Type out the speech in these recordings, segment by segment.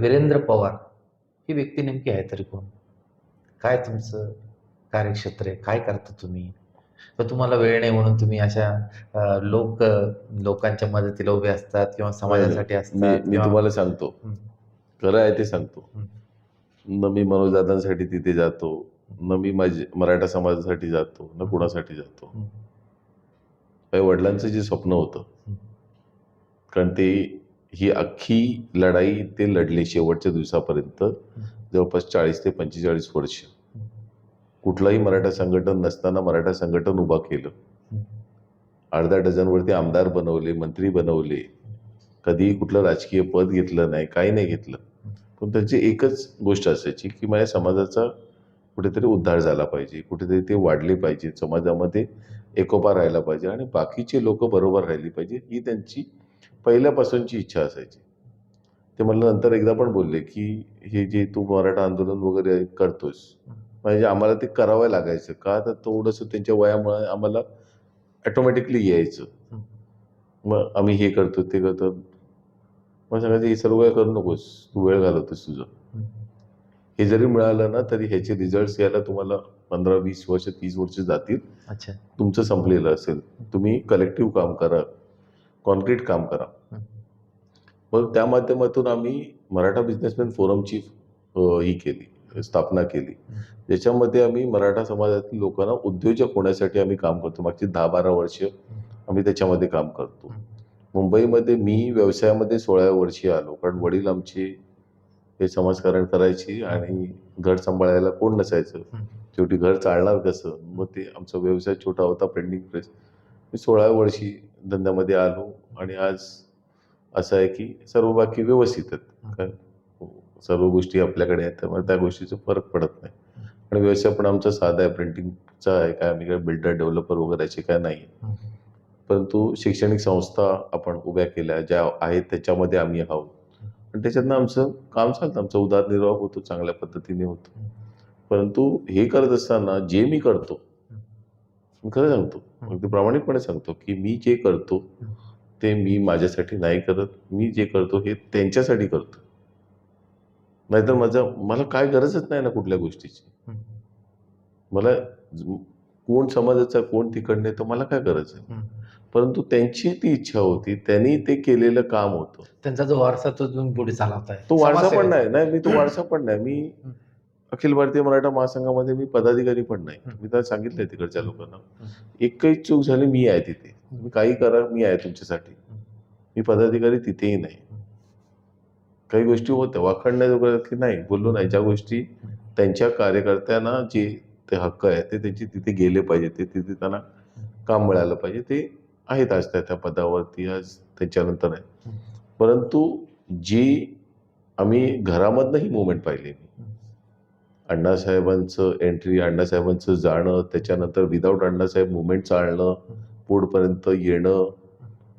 वीरेंद्र पवार ही व्यक्ती नेमकी आहे तरी कोण काय तुमचं कार्यक्षेत्र आहे काय करता तुम्ही तर तुम्हाला वेळ नाही म्हणून तुम्ही अशा लोक लोकांच्या मदतीला उभे असतात किंवा समाजासाठी असतात मी तुम्हाला सांगतो. खरं आहे ते सांगतो. न मी मनोजदादांसाठी तिथे जातो न मी माझे मराठा समाजासाठी जातो न कुणासाठी जातो हं. माझ्या वडिलांचं जे स्वप्न होतं. कारण ते ही अख्खी लढाई ते लढले शेवटच्या दिवसापर्यंत जवळपास चाळीस ते पंचेचाळीस वर्ष. कुठलंही मराठा संघटन नसताना मराठा संघटन उभा केलं. अर्धा डझनवरती आमदार बनवले मंत्री बनवले. कधीही कुठलं राजकीय पद घेतलं नाही काही नाही घेतलं. पण त्यांची एकच गोष्ट असायची की माझ्या समाजाचा कुठेतरी उद्धार झाला पाहिजे कुठेतरी ते वाढले पाहिजे समाजामध्ये एकोपा राहायला पाहिजे आणि बाकीचे लोक बरोबर राहिली पाहिजे ही त्यांची पहिल्यापासूनची इच्छा असायची. ते मला नंतर एकदा पण बोलले की हे जे तू मराठा आंदोलन वगैरे करतोस म्हणजे आम्हाला ते करावं लागायचं. का तर थोडंसं त्यांच्या वयामुळे आम्हाला ॲटोमॅटिकली यायचं. मग आम्ही हे करतो ते करतो मग सांगायचं हे सर्व काय करू नकोस. तू वेळ घालवतोस तुझं. हं. जरी मिळालं ना तरी ह्याचे रिझल्ट यायला तुम्हाला पंधरा वीस वर्ष तीस वर्ष जातील. अच्छा. तुमचं संपलेलं असेल. तुम्ही कलेक्टिव्ह काम करा. कॉन्क्रीट काम करा. मग त्या माध्यमातून आम्ही मराठा बिझनेसमॅन फोरमची ही केली स्थापना केली. ज्याच्यामध्ये आम्ही मराठा समाजातील लोकांना उद्योजक होण्यासाठी आम्ही काम करतो. मागची दहा बारा वर्ष आम्ही त्याच्यामध्ये काम करतो. मुंबईमध्ये मी व्यवसायामध्ये सोळाव्या वर्षी आलो कारण वडील आमचे हे समाजकारण करायची आणि घर सांभाळायला कोण नसायचं. शेवटी घर चालणार कसं? मग ते आमचा व्यवसाय छोटा होता पेंडिंग प्रेस मी सोळाव्या वर्षी धंद्यामध्ये आलो आणि आज असं आहे की सर्व बाकी व्यवस्थित आहेत. काय सर्व गोष्टी आपल्याकडे आहेत त्यामुळे त्या गोष्टीचा फरक पडत नाही. आणि व्यवसाय पण आमचा साधा आहे प्रिंटिंगचा आहे काय आम्ही काय बिल्डर डेव्हलपर वगैरे असे काय नाही. परंतु शैक्षणिक संस्था आपण उभ्या केल्या ज्या आहेत त्याच्यामध्ये आम्ही आहोत. आणि त्याच्यातनं आमचं काम चालतं आमचा उदरनिर्वाह होतो चांगल्या पद्धतीने होतो. परंतु हे करत असताना जे मी करतो मी खरं सांगतो अगदी प्रामाणिकपणे सांगतो की मी जे करतो ते मी माझ्यासाठी नाही करत मी जे करतो हे त्यांच्यासाठी करतो नाहीतर माझं मला काय गरजच नाही ना कुठल्या गोष्टीची. मला कोण समाजाचा कोण तिकडने तर मला काय गरज आहे. परंतु त्यांची ती इच्छा होती त्यांनी ते केलेलं काम होतं त्यांचा जो वारसा तो पुढे चालवताय तो वारसा पण. नाही नाही मी तो वारसा पण नाही मी. अखिल भारतीय मराठा महासंघामध्ये मी पदाधिकारी पण नाही. मी तर सांगितलंय तिकडच्या लोकांना. एकही चूक झाली मी आहे तिथे. तुम्ही काही करा मी आहे तुमच्यासाठी. मी पदाधिकारी तिथेही नाही. काही गोष्टी होत्या वाखाणण्याजोग्या की नाही बोललो नाही. ज्या गोष्टी त्यांच्या कार्यकर्त्यांना जे ते हक्क आहे ते त्यांचे तिथे गेले पाहिजे. ते तिथे त्यांना काम मिळालं पाहिजे. ते आहेत आज त्या त्या पदावरती. आज त्याच्यानंतर आहे. परंतु जी आम्ही घरामधनं ही मुवमेंट पाहिली. अण्णासाहेबांचं एंट्री अण्णासाहेबांचं जाणं त्याच्यानंतर विदाऊट अण्णासाहेब मुवमेंट चालणं पुढपर्यंत येणं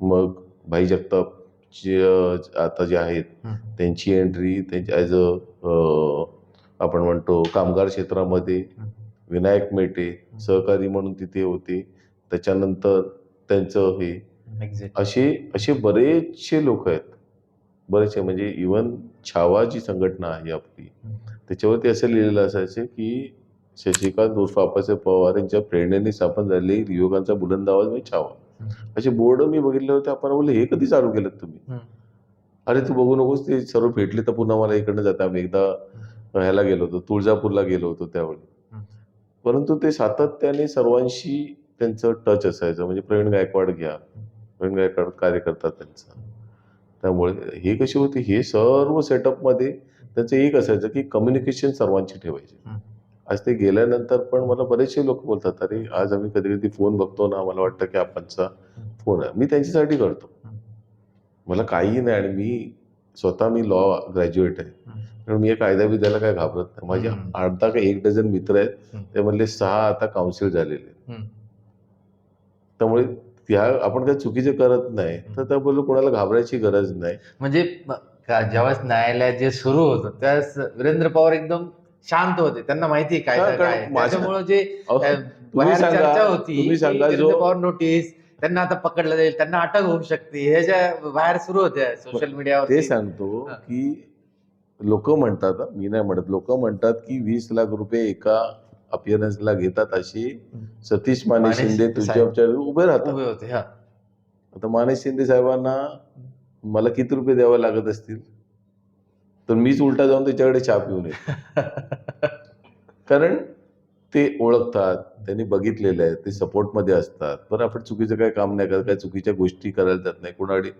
मग भाई जगताप जे आता जे आहेत. त्यांची एंट्री त्यांची ॲज अ आपण म्हणतो कामगार क्षेत्रामध्ये. विनायक मेटे सहकारी म्हणून तिथे होते त्याच्यानंतर त्यांचं हे. असे असे बरेचसे लोक आहेत बरेचसे म्हणजे इवन छावा जी संघटना आहे आपली. त्याच्यावरती असं लिहिलेलं असायचं की शशिकांत उर्फ आपासाहेब पवार यांच्या प्रेरणेने स्थापन झालेली युवकांचा बुलंद आवाज म्हणजे छावा. असे बोर्ड मी बघितले होते आपण बोलले हे कधी चालू केलं तुम्ही. अरे तू बघू नकोस ते सर्व भेटले तर पुन्हा मला इकडनं जातं आम्ही एकदा ह्याला गेलो होतो तुळजापूरला गेलो होतो त्यावेळी. परंतु ते सातत्याने सर्वांशी त्यांचं टच असायचं म्हणजे प्रवीण गायकवाड घ्या प्रवीण गायकवाड कार्यकर्ता त्यांचा त्यामुळे हे कशी होती हे सर्व सेटअपमध्ये त्याचं एक असायचं की कम्युनिकेशन सर्वांची ठेवायची. आज ते गेल्यानंतर पण मला बरेचसे लोक बोलतात अरे आज आम्ही कधी कधी फोन बघतो ना मला वाटतं की आपणचा फोन आहे मी त्यांच्यासाठी करतो. मला काहीही नाही आणि मी स्वतः मी लॉ ग्रॅज्युएट आहे. कारण मी कायदा विद्याला काय घाबरत नाही माझे. अर्धा का एक डझन मित्र आहेत हं. त्यामधले सहा आता काउन्सिल झालेले. त्यामुळे त्या आपण काही चुकीचे करत नाही तर त्याबरोबर कोणाला घाबरायची गरज नाही म्हणजे का- ज्यावेळेस न्यायालयात जे सुरू होतं त्यावेळेस वीरेंद्र पवार एकदम शांत होते त्यांना माहिती काय हा, काय आहे. माझ्या- त्याच्यामुळं जे बाहेर चर्चा होती वीरेंद्र पवार नोटीस त्यांना आता पकडलं जाईल त्यांना अटक होऊ शकते ह्याच्या बाहेर सुरू होत्या सोशल ते मीडियावर सांगतो हा. की लोक म्हणतात हं, मी नाही म्हणत लोक म्हणतात की वीस लाख रुपये एका अपिअरन्सला घेतात अशी सतीश माने शिंदे. तुझ्या उभे राहतात हा आता माने शिंदे साहेबांना मला किती रुपये द्यावे लागत असतील? तर मीच उलटा जाऊन त्याच्याकडे चहा पिऊन येतो. कारण ते ओळखतात त्यांनी बघितलेले आहे ते सपोर्टमध्ये असतात. पण आपण चुकीचं काय काम नाही करत काय चुकीच्या गोष्टी करायला जात नाही. कोणाकडे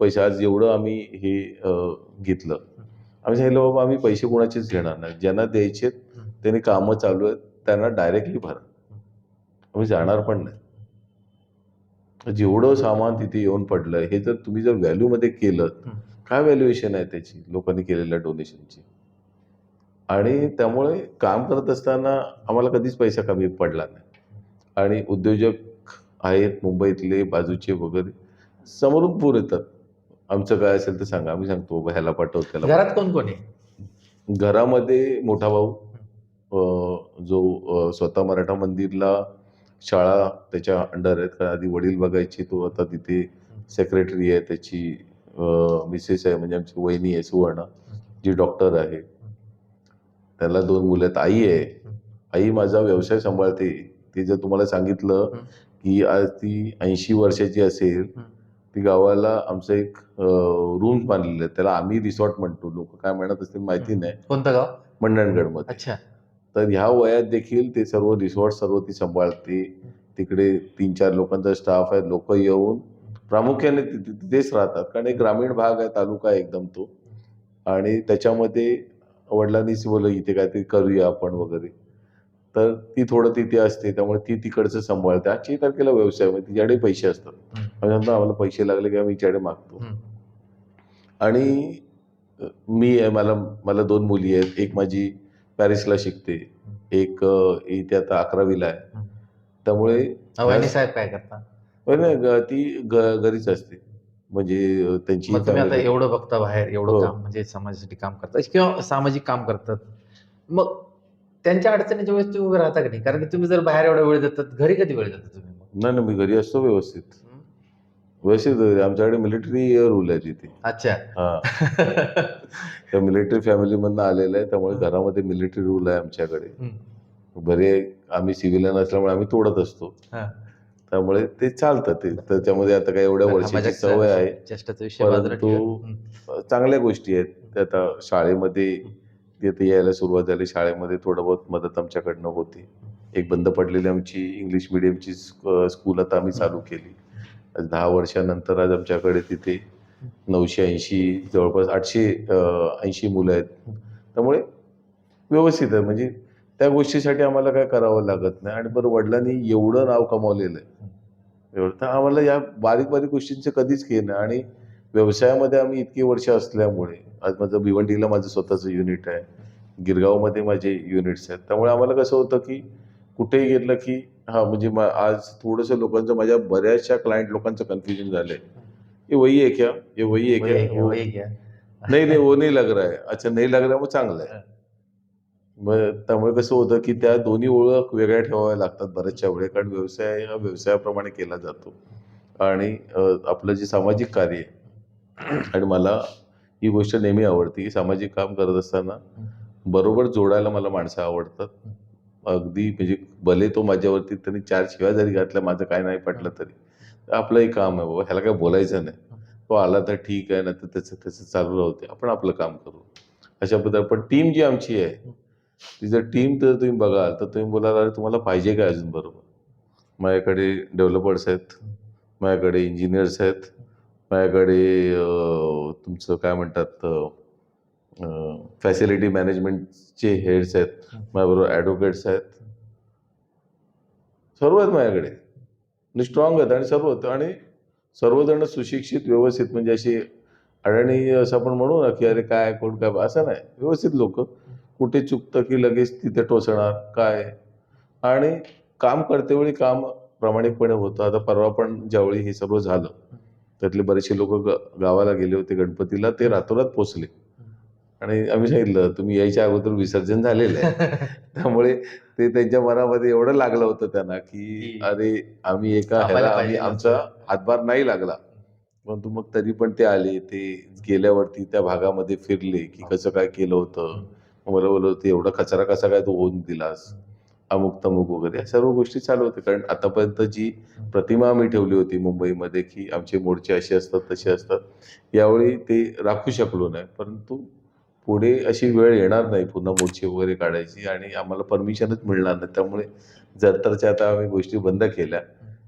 पैसे आज एवढं आम्ही हे घेतलं. आम्ही सांगितलं बाबा आम्ही पैसे कोणाचेच घेणार नाही. ज्यांना द्यायचे त्यांनी कामं चालू आहेत त्यांना डायरेक्टली भरा. आम्ही जाणार पण नाही. जेवढं सामान तिथे येऊन पडलं हे जर तुम्ही जर व्हॅल्यूमध्ये केलं. काय व्हॅल्युएशन आहे त्याची? लोकांनी केलेल्या डोनेशनची आणि त्यामुळे काम करत असताना आम्हाला कधीच पैसा कमी पडला नाही. आणि उद्योजक आहेत मुंबईतले बाजूचे वगैरे समोरून पूर येतात. आमचं काय असेल तर सांगा. आम्ही सांगतो "बाबा ह्याला पाठव त्याला घरात कोण कोण आहे? घरामध्ये मोठा भाऊ जो स्वतः मराठा मंदिरला शाळा त्याच्या अंडर आहेत. कारण आधी वडील बघायचे तो आता तिथे सेक्रेटरी आहे त्याची मिसेस आहे म्हणजे आमची वहिनी आहे सुवर्ण जी डॉक्टर आहे. त्याला दोन मुलं आहेत. आई आहे. आई माझा व्यवसाय सांभाळते. ती जर तुम्हाला सांगितलं. की आज ती ऐंशी वर्षाची असेल. ती गावाला आमचं एक रूम बांधलेलं आहे. त्याला आम्ही रिसॉर्ट म्हणतो. लोक काय म्हणत असतील माहिती नाही. कोणतं गाव? मंडणगडमध्ये. अच्छा. तर ह्या वयात देखील ते सर्व रिसॉर्ट सर्व ती सांभाळते तिकडे तीन चार लोकांचा स्टाफ आहे लोक येऊन प्रामुख्याने तिथेच राहतात. कारण एक ग्रामीण भाग आहे तालुका आहे एकदम तो. आणि त्याच्यामध्ये वडिलांनीच बोललं इथे काहीतरी करूया आपण वगैरे. तर ती थोडं तिथे असते त्यामुळे ती तिकडचं सांभाळते. आजची तारखेला व्यवसाय म्हणजे तिच्याकडे पैसे असतात. म्हणतो, आम्हाला पैसे लागले की आम्ही हिच्याकडे मागतो. आणि मी आहे मला मला दोन मुली आहेत. एक माझी पॅरिसला शिकते. एक इथे आता अकरावीला आहे. त्यामुळे वहिनी साहेब काय करता नाही, ती घरीच असते. म्हणजे त्यांची तुम्ही आता एवढं बघता बाहेर एवढं हो. काम म्हणजे समाजासाठी काम करता. किंवा सामाजिक काम करतात. मग त्यांच्या अडचणीच्या वेळेस तुम्ही उभे राहता का नाही? कारण की तुम्ही जर बाहेर एवढा वेळ देतात घरी कधी वेळ देता तुम्ही नाही नाही मी घरी असतो व्यवस्थित? व्यवस्थित घरी. आमच्याकडे मिलिटरी रूल आहे तिथे. अच्छा. हा. मिलिटरी फॅमिलीमधनं आलेलं आहे त्यामुळे. घरामध्ये मिलिटरी रूल आहे आमच्याकडे. बरे आम्ही सिव्हिलियन असल्यामुळे आम्ही तोडत असतो. हा. त्यामुळे ते चालतं ते त्याच्यामध्ये आता काय एवढ्या वर्षाची सवय आहे. परंतु. चांगल्या गोष्टी आहेत. ते आता शाळेमध्ये तिथे यायला सुरुवात झाली. शाळेमध्ये थोडं बहुत मदत आमच्याकडनं होती. एक बंद पडलेली आमची इंग्लिश मिडियमची स्कूल आता आम्ही चालू केली. आज दहा वर्षानंतर आज आमच्याकडे तिथे नऊशे ऐंशी जवळपास आठशे ऐंशी मुलं आहेत. त्यामुळे व्यवस्थित आहे. म्हणजे त्या गोष्टीसाठी आम्हाला काय करावं लागत नाही. आणि बरं वडिलांनी एवढं नाव कमावलेलं आहे. एवढं तर आम्हाला या बारीक बारीक गोष्टींचं कधीच केलं नाही. आणि व्यवसायामध्ये आम्ही इतकी वर्ष असल्यामुळे आज माझं भिवंडीला माझं स्वतःचं युनिट आहे. गिरगावमध्ये माझे युनिट्स आहेत. त्यामुळे आम्हाला कसं होतं की कुठेही गेलं की हा म्हणजे आज थोडंसं लोकांचं माझ्या बऱ्याचशा क्लायंट लोकांचं कन्फ्युजन झालंय. ये वही है क्या? ये वही है वही घ्या, क्या. नाही नाही वो नाही लग रहा है. अच्छा नाही लग रहा है, मग चांगलं आहे. मग त्यामुळे कसं होतं की त्या दोन्ही ओळख वेगळ्या ठेवाव्या लागतात. बऱ्याचशा वेळे कारण व्यवसाय हा व्यवसायाप्रमाणे केला जातो. आणि आपलं जे सामाजिक कार्य आहे आणि मला ही गोष्ट नेहमी आवडते की सामाजिक काम करत असताना बरोबर जोडायला मला माणसं आवडतात. अगदी म्हणजे भले तो माझ्यावरती त्यांनी चार शिव्या जरी घातल्या माझं काय नाही पटलं तरी. आपलंही काम आहे बाबा ह्याला काय बोलायचं नाही. तो आला तर ठीक आहे ना तर त्याचं त्याचं चालू राहते आपण आपलं काम करू. अशा पद्धती पण टीम जी आमची आहे ती जर टीम तर तुम्ही बघाल तर तुम्ही बोलाल अरे तुम्हाला पाहिजे काय अजून बरोबर? माझ्याकडे डेव्हलपर्स आहेत माझ्याकडे इंजिनियर्स आहेत माझ्याकडे तुमचं काय म्हणतात फॅसिलिटी मॅनेजमेंटचे हेड्स आहेत माझ्याबरोबर ॲडव्होकेट्स आहेत. सर्व आहेत माझ्याकडे. आणि स्ट्रॉंग आहेत आणि सर्व आणि सर्वजण सुशिक्षित व्यवस्थित म्हणजे अशी अडाणी असं आपण म्हणू ना की अरे काय कोण काय असं नाही. व्यवस्थित लोक. कुठे चुकतं की लगेच तिथे टोचणार काय? आणि काम करतेवेळी काम प्रामाणिकपणे होतं. आता परवा पण ज्यावेळी हे सर्व झालं त्यातले बरेचसे लोक गावाला गेले होते गणपतीला ते रातोरात पोचले आणि आम्ही सांगितलं तुम्ही यायच्या अगोदर विसर्जन झालेलं आहे. त्यामुळे ते त्यांच्या मनामध्ये एवढं लागलं होतं त्यांना की अरे आम्ही एका ह्याला आम्ही आमचा हातभार नाही लागला. परंतु मग तरी पण ते आले ते गेल्यावरती त्या भागामध्ये फिरले की कसं काय केलं होतं. मला बोलत होते एवढा कचरा कसा काय तू होऊन दिलास? अमुक तमुक वगैरे या सर्व गोष्टी चालू होत्या. कारण आतापर्यंत जी प्रतिमा आम्ही ठेवली होती मुंबईमध्ये की आमचे मोर्चे असे असतात तसे असतात. यावेळी ते राखू शकलो नाही. परंतु पुढे अशी वेळ येणार नाही पुन्हा मोर्चे वगैरे काढायची आणि आम्हाला परमिशनच मिळणार नाही. त्यामुळे जरतरच्या आता आम्ही गोष्टी बंद केल्या.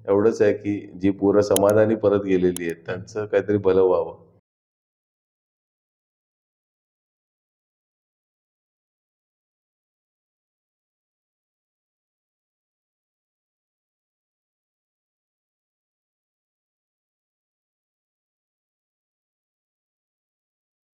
एवढंच आहे की जी पोरं समाधानी परत गेलेली आहेत त्यांचं काहीतरी भलं व्हावं.